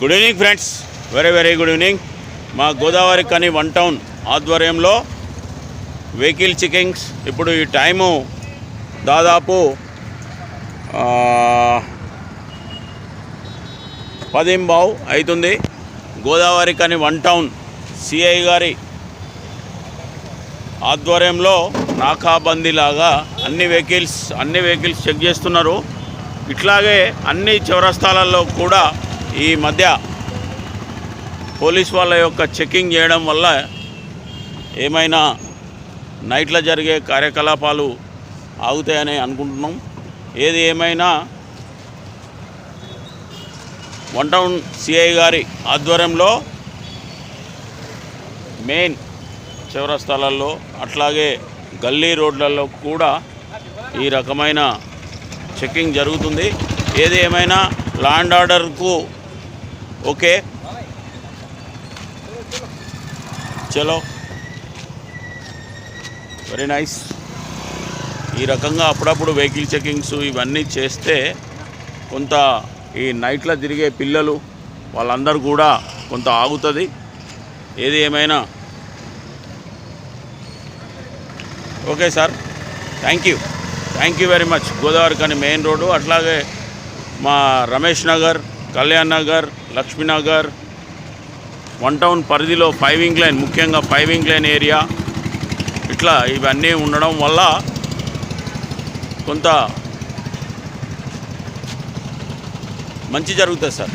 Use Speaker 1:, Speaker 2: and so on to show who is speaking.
Speaker 1: Good evening friends very very good evening మా గోదావరి కని one town ఆధ్వర్యంలో వెహికల్ చెకింగ్స్. ఇప్పుడు ఈ టైము దాదాపు పదింబావు అవుతుంది గోదావరి కని వన్ టౌన్ సిఐ గారి ఆధ్వర్యంలో నాకాబందీలాగా అన్ని వెహికల్స్ అన్ని వెహికల్స్ చెక్ చేస్తున్నారు. ఇట్లాగే అన్ని చౌరస్తాలలో కూడా ఈ మధ్య పోలీస్ వాళ్ళ యొక్క చెకింగ్ చేయడం వల్ల ఏమైనా నైట్లో జరిగే కార్యకలాపాలు ఆగుతాయని అనుకుంటున్నాం. ఏది ఏమైనా వన్ టౌన్ సిఐ గారి ఆధ్వర్యంలో మెయిన్ చౌరస్తాలలో అట్లాగే గల్లీ రోడ్లలో కూడా ఈ రకమైన చెకింగ్ జరుగుతుంది. ఏది ఏమైనా ల్యాండ్ ఆర్డర్కు ఓకే. చలో. వెరీ నైస్ ఈ రకంగా అప్పుడప్పుడు వెహికల్ చెకింగ్స్ ఇవన్నీ చేస్తే కొంత ఈ నైట్లో తిరిగే పిల్లలు వాళ్ళందరూ కూడా కొంత ఆగుతుంది. ఏది ఏమైనా. Okay sir. Thank you thank you very much Godavari కానీ మెయిన్ రోడ్డు. అట్లాగే మా రమేష్ నగర్ కళ్యాణ్ నగర్ లక్ష్మీనగర్ వన్ టౌన్ పరిధిలో ఫైవింగ్ లైన్ ముఖ్యంగా ఫైవింగ్ లైన్ ఏరియా. ఇట్లా ఇవన్నీ ఉండడం వల్ల కొంత మంచి జరుగుతుంది సార్.